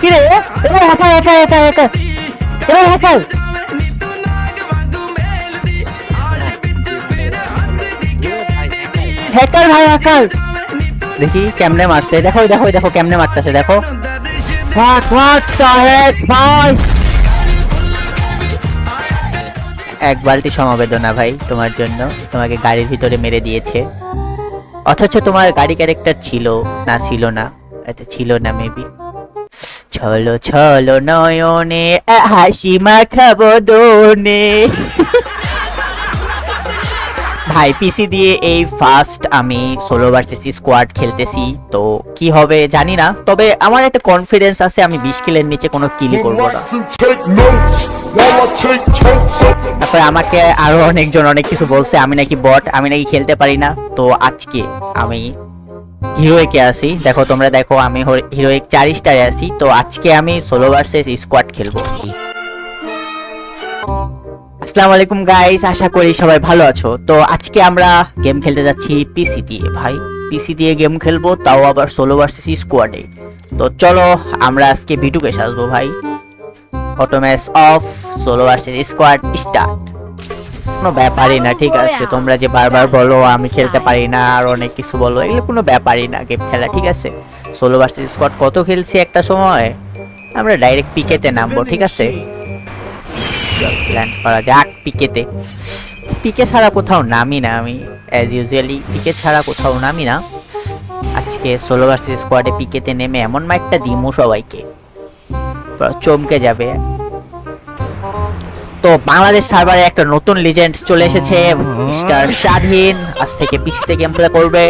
কি রে একা একা একা একা একা হ্যাকার ভাই হ্যাকার দেখি কেমনে মারছে। দেখো দেখো দেখো কেমনে মারতেছে দেখো। হোয়াট দ্য হেক ভাই। এক বালতি সমবেদনা ভাই তোমার জন্য। তোমাকে গাড়ির ভিতরে মেরে দিয়েছে। অথচ তোমার গাড়ি ক্যারেক্টার ছিল না ছিল না। এতে ছিল না মেবি ছলো ছলো নয়নে হাসি মাখাবো দোনে। ভাই পিসি দিয়ে এই ফার্স্ট আমি সোলো ভার্সেস স্কোয়াড খেলতেছি। তো কি হবে জানি না তবে আমার একটা কনফিডেন্স আছে আমি বিশ কিলের নিচে কোনো কিলই করব না। তারপরে আমাকে আরও অনেকজন অনেক কিছু বলছে আমি নাকি বট আমি নাকি খেলতে পারি না। তো আজকে আমি হিরোইকে আছি দেখো, তোমরা দেখো, আমি হিরোইক চার স্টারে আছি। তো আজকে আমি সোলো ভার্সেস স্কোয়াড খেলব। আসসালামু আলাইকুম গাইস, আশা করি সবাই ভালো আছো। তো আজকে আমরা গেম খেলতে যাচ্ছি পিসি দিয়ে, ভাই। পিসি দিয়ে গেম খেলব, তাও আবার সোলো ভার্সেস স্কোয়াডে। তো চলো, আমরা আজকে ভিটুকে সাজবো, ভাই। Automatch off, solo versus squad start. কোনো ব্যাপারই না ঠিক আছে? তোমরা যে বারবার বলো আমি খেলতে পারি না আর অনেক কিছু বলো এগুলো কোনো ব্যাপারই না গেম খেলা ঠিক আছে? সোলো ভার্সেস স্কোয়াড কত খেলছি একটা সময়? আমরা ডাইরেক্ট পিকেতে নামবো ঠিক আছে? প্ল্যান করা যাক পিকেতে পিকে ছাড়া কোথাও নামি না আমি অ্যাজ ইউজুয়ালি পিকে ছাড়া কোথাও নামি না। আজকে সোলো ভার্সেস স্কোয়াডে পিকেতে নেমে এমন মাইকটা দিমু সবাইকে। চমকে যাবে। তো বাংলাদেশ সার্ভারে একটা নতুন লিজেন্ড চলে এসেছে মিস্টার স্বাধীন আজ থেকে পিসিতে গেম প্লে করবে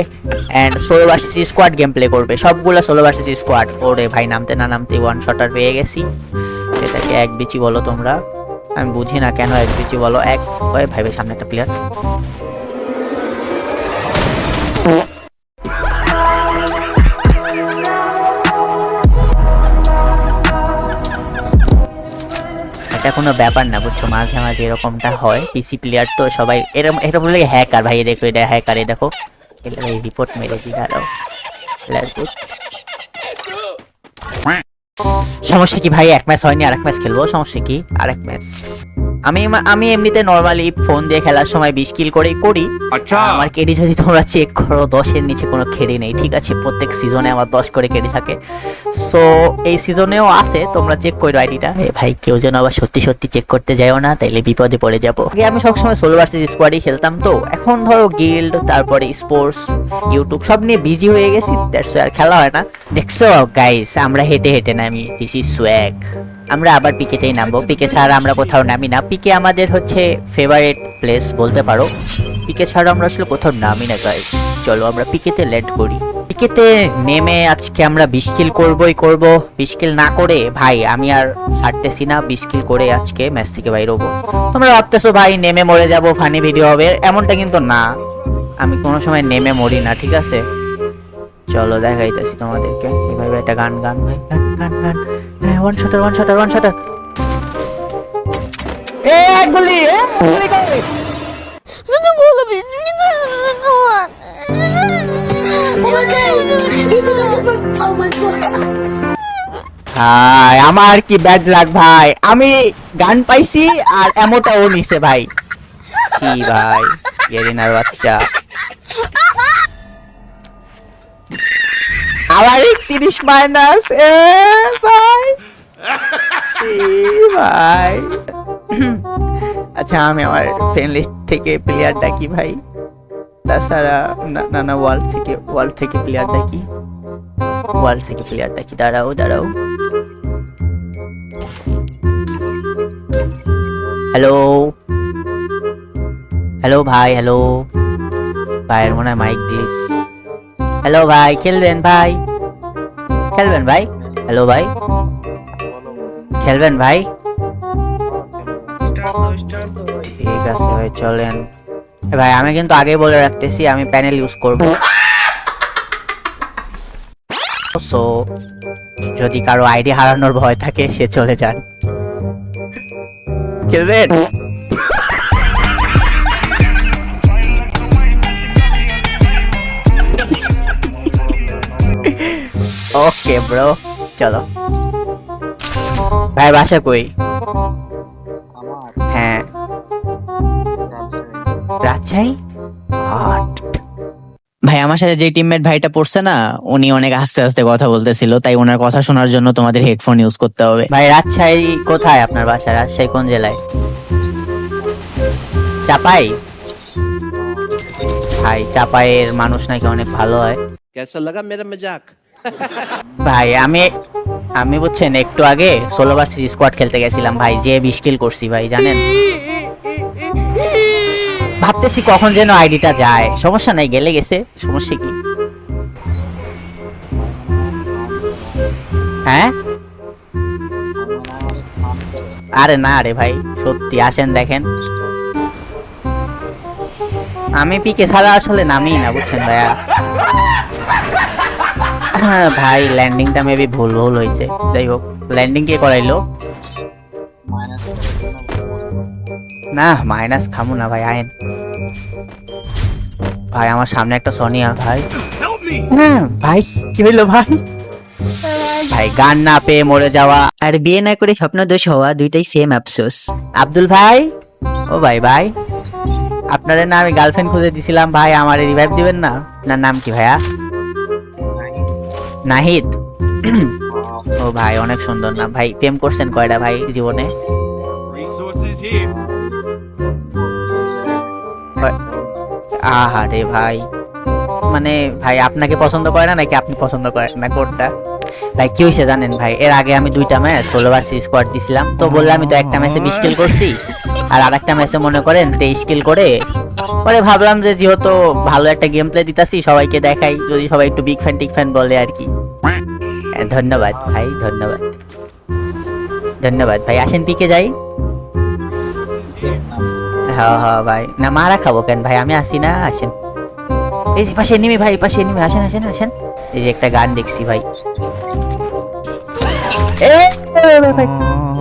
and solo versus squad game play করবে। সবগুলো ষোলো ভার্সিটি স্কোয়াড ওরে ভাই, নামতে না নামতে ওয়ান শটার পেয়ে গেছি। এটাকে এক বিচি বলো তোমরা। আমি বুঝি না কেন এক বিচি বলো। এক ভাই ভাই, সামনে একটা প্লেয়ার এটা কোনো ব্যাপার না, বুঝছ? মাঝে মাঝে এরকমটা হয়। পিসি প্লেয়ার তো সবাই এরকম এটা বলে হ্যাকার ভাই, দেখো, এটা হ্যাকার দেখো। এটা ভাই রিপোর্ট মেরেছি দাঁড়াও। সমস্যা কি ভাই? এক ম্যাচ হয়নি আর এক ম্যাচ খেলব। সমস্যা কি? আর এক ম্যাচ আমি আমি এমনিতে নর্মালি ফোন দিয়ে খেলার সময় বিশ কিল করেই করি। আমার কেডি যদি তোমরা চেক করো দশের নিচে কোনো খেডি নেই ঠিক আছে? প্রত্যেক সিজনে আমার দশ করে কেডি থাকে। সো এই সিজনেও আছে তোমরা চেক করো আইডিটা ভাই কেউ যেন আবার সত্যি সত্যি চেক করতে যাও না তাইলে বিপদে পড়ে যাব। আগে আমি সবসময় সোলো ভার্সেস স্কোয়াডই খেলতাম তো। এখন ধরো গিল্ড তারপরে স্পোর্টস ইউটিউব সব নিয়ে বিজি হয়ে গেছি দ্যাটস আর খেলা হয় না। দেখছ গাইস আমরা হেঁটে হেঁটে নামি দিস ইজ সোয়াগ আমরা আবার পিকেতেই নামবো। পিকে ছাড়া আমরা কোথাও নামি না। পিকে আমাদের হচ্ছে ফেভারিট প্লেস বলতে পারো। পিকে ছাড়া আমরা আসলে কোথাও নামি না গাইস চলো আমরা পিকেতে লেট করি। পিকেতে নেমে আজকে আমরা বিশ কিল করবই করব। বিশ কিল না করে, ভাই, আমি আর ছাড়তেছি না। বিশ কিল করে আজকে ম্যাচ থেকে বাইর হব। তোমরা ভাবতেছো, ভাই, নেমে মরে যাব ফানি ভিডিও হবে। এমনটা কিন্তু না। আমি কোনো সময় নেমে মরি না, ঠিক আছে? চলো দেখাইতেছি তোমাদেরকে। এভাবে একটা গান গান, ভাই, গান গান গান। হ্যাঁ one shotter one shotter one shotter এ এক গুলি এ, গুলি করে। শুধু বলবি তুমি তো শুধু Oh! ভাই আমার কি ব্যাড লাগ ভাই? আমি গান পাইছি আর এমনটাও নিছে ভাই। ছি ভাই গেরিনার বাচ্চা। আবার একত্রিশ মাইনাস এ ভাই। ছি ভাই আচ্ছা আমি আমার ফ্রেন্ড লিস্ট থেকে প্লেয়ার ডাকি ভাই। তাছাড়া না না না ওয়ার্ল্ড থেকে ওয়ার্ল্ড থেকে প্লেয়ার ডাকি। ওয়ার্ল্ড থেকে প্লেয়ার ডাকি। দাঁড়াও দাঁড়াও। হ্যালো হ্যালো ভাই হ্যালো ভাইয়ের মনে হয় মাইক দিস। হ্যালো ভাই, খেলবেন ভাই? খেলবেন, ভাই? হ্যালো ভাই? খেলবেন ভাই? ঠিক আছে ভাই চলেন। ভাই আমি কিন্তু আগে বলে রাখতেছি আমি প্যানেল ইউজ করব। সো যদি কারও আইডি হারানোর ভয় থাকে সে চলে যান। খেলবেন? ওকে ব্রো চলো। ভাই বাসা কই? হ্যাঁ। রাজশাহী। হট ভাই আমার সাথে যে টিমমেট ভাইটা পড়ছে না উনি অনেক আস্তে আস্তে কথা বলতেছিল তাই ওনার কথা শোনার জন্য তোমাদের হেডফোন ইউজ করতে হবে। ভাই রাজশাহী কোথায় আপনার বাসা? রাজশাহী কোন জেলায়? চাপাই? ভাই চাপাইয়ের মানুষ নাকি অনেক ভালো হয়। কেসা লাগা মেরা মজাক ভাই আমি আমি বুঝছেন, একটু আগে ষোলো ভার্সেস স্কোয়াড খেলতে গেছিলাম ভাই, যে বিশ কিল করছি ভাই, জানেন? ভাবতেছি কখন যেন আইডিটা যায়। সমস্যা নাই, গেলে গেছে, সমস্যা কি? হ্যাঁ? আরে না রে ভাই, সত্যি, আসেন দেখেন। আমি পিকে ছাড়া আসলে নামি না, বুঝছেন ভাইয়া? ভাই ল্যান্ডিংটা মেবি ভুল ভুল হয়েছে। যাই হোক ল্যান্ডিং কে করাইলো? না মাইনাস খামু না ভাই আইন ভাই আমার সামনে একটা সোনিয়া ভাই। হ্যাঁ ভাই কি হইল ভাই? ভাই গান না পেয়ে মরে যাওয়া। আর বিয়ে না করে স্বপ্ন দোষ হওয়া দুইটাই সেম আফসোস। আব্দুল ভাই? ও ভাই ভাই। আপনাদের না আমি গার্লফ্রেন্ড খুঁজে দিছিলাম ভাই আমার রিভাইভ দিবেন না? আপনার নাম কি ভাইয়া? নাহিদ। ও ভাই অনেক সুন্দর না ভাই প্রেম করছেন কয়টা ভাই জীবনে? Resources here. আহা রে ভাই। মানে ভাই আপনাকে পছন্দ করে না নাকি আপনি পছন্দ করেন না কোনটা? ভাই কি হয়েছে জানেন ভাই? এর আগে আমি দুইটা ম্যাচ ষোলো বার স্কোয়াড দিছিলাম। তো বললাম আমি তো একটা ম্যাচে বিশ কিল করছি। আর আরেকটা ম্যাচে মনে করেন তেইশ কিল করে পরে ভাবলাম যে যেহেতু ভালো একটা গেম প্লে দিতাছি সবাইকে দেখাই যদি সবাই একটু বিগ ফ্যান টিক ফ্যান বলে আর কি। হ্যাঁ, ধন্যবাদ ভাই ধন্যবাদ। ধন্যবাদ ভাই আসেন পিকে যাই। হ্যাঁ হ্যাঁ ভাই। না মারা খাব কেন ভাই? আমি আসি না আসেন। এই যে পাশে নেমে ভাই পাশে নেমে আসেন আসেন আসেন। এই যে একটা গান দেখছি ভাই।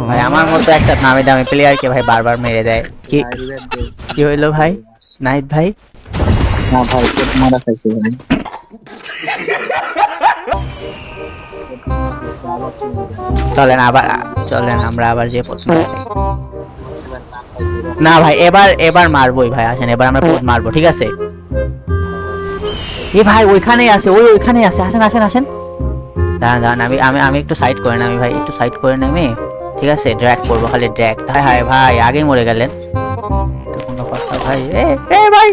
ভাই, আমার মতো একটা নামি দামি প্লেয়ারকে ভাই বারবার মেরে দেয়। কি কি হইল ভাই? নাইট ভাই? না ভাই মারা খাইছে ভাই। চলেন আবার চলেন আমরা আবার যে প্রশ্ন না ভাই এবার এবার মারবোই ভাই আসেন এবার আমরা মারবো ঠিক আছে? এ ভাই ওইখানেই আছে ওই ওইখানেই আছে আসেন আসেন আসেন। দাঁড়ান দাঁড়ান আমি আমি আমি একটু সাইড করে নামি ভাই একটু সাইড করে নেমে ঠিক আছে? ড্র্যাগ করব খালি ড্র্যাগ হায় হায় ভাই আগেই মরে গেলেন। ভাই। এ এ ভাই।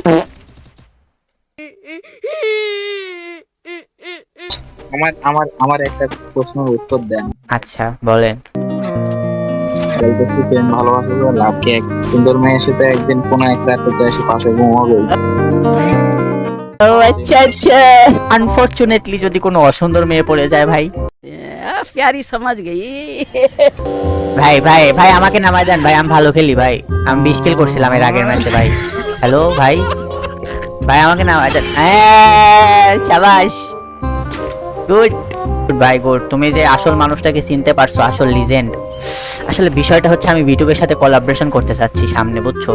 আমার আমার আমার একটা প্রশ্নের উত্তর দেন। আচ্ছা বলেন। বলতেছি প্রেম ভালোবাসা করে লাভ কি? এক সুন্দর মেয়ের সাথে একদিন কোনো এক রাতে এসে পাশে ঘুমাবে ও আচ্ছা আচ্ছা। আনফরচুনেটলি যদি কোনো অসুন্দর মেয়ে পড়ে যায় ভাই। প্যারি সমাজ গেই ভাই ভাই ভাই আমাকে নামাই দেন ভাই আমি ভালো খেলি ভাই। আমি বিশ কিল করছিলাম এর আগের ম্যাচে ভাই। হ্যালো ভাই? ভাই আমাকে নামাই দেন। হ্যাঁ, সাবাস। গুড গুড ভাই গুড তুমি যে আসল মানুষটাকে চিনতে পারছ আসল লিজেন্ড আসলে বিষয়টা হচ্ছে আমি বিটুবের সাথে কোলাবরেশন করতে চাচ্ছি সামনে বুঝছ?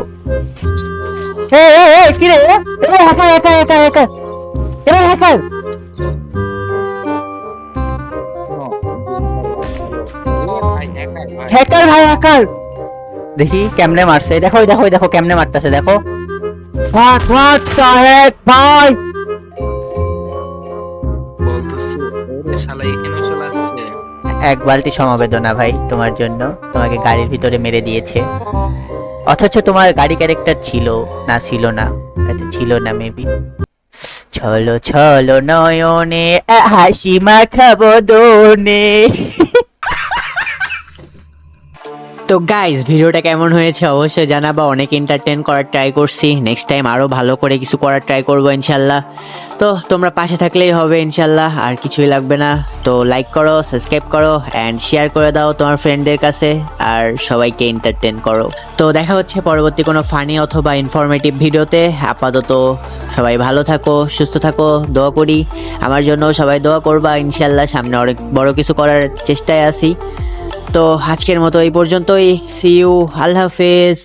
এ এ কি রে? এ একা একা একা একা হ্যাকার ভাই হ্যাকার দেখি কেমনে মারছে। দেখো দেখো দেখো কেমনে মারতেছে দেখো। হোয়াট হোয়াট দ্য হেক ভাই? চলে এক বালতি সমবেদনা ভাই তোমার জন্য। তোমাকে গাড়ির ভিতরে মেরে দিয়েছে। অথচ তোমার গাড়ি ক্যারেক্টার ছিল না ছিল না। ছিল না মেবি ছলো ছলো নয়নে হাসি মাখাবো দোনে। তো গাইজ ভিডিওটা কেমন হয়েছে অবশ্যই জানাবা। অনেক এন্টারটেন করার ট্রাই করছি। নেক্সট টাইম আরও ভালো করে কিছু করার ট্রাই করব ইনশাল্লাহ তো তোমরা পাশে থাকলেই হবে ইনশাল্লাহ আর কিছুই লাগবে না। তো লাইক করো সাবস্ক্রাইব করো অ্যান্ড শেয়ার করে দাও তোমার ফ্রেন্ডদের কাছে, আর সবাইকে এন্টারটেন করো। তো দেখা হচ্ছে পরবর্তী কোনো ফানি অথবা ইনফরমেটিভ ভিডিওতে। আপাতত সবাই ভালো থাকো, সুস্থ থাকো, দোয়া করি। আমার জন্য সবাই দোয়া করবা ইনশাল্লাহ সামনে অনেক বড় কিছু করার চেষ্টায় আছি। তো আজকের মতো এই পর্যন্তই। সি ইউ আল্লাহ হাফেজ।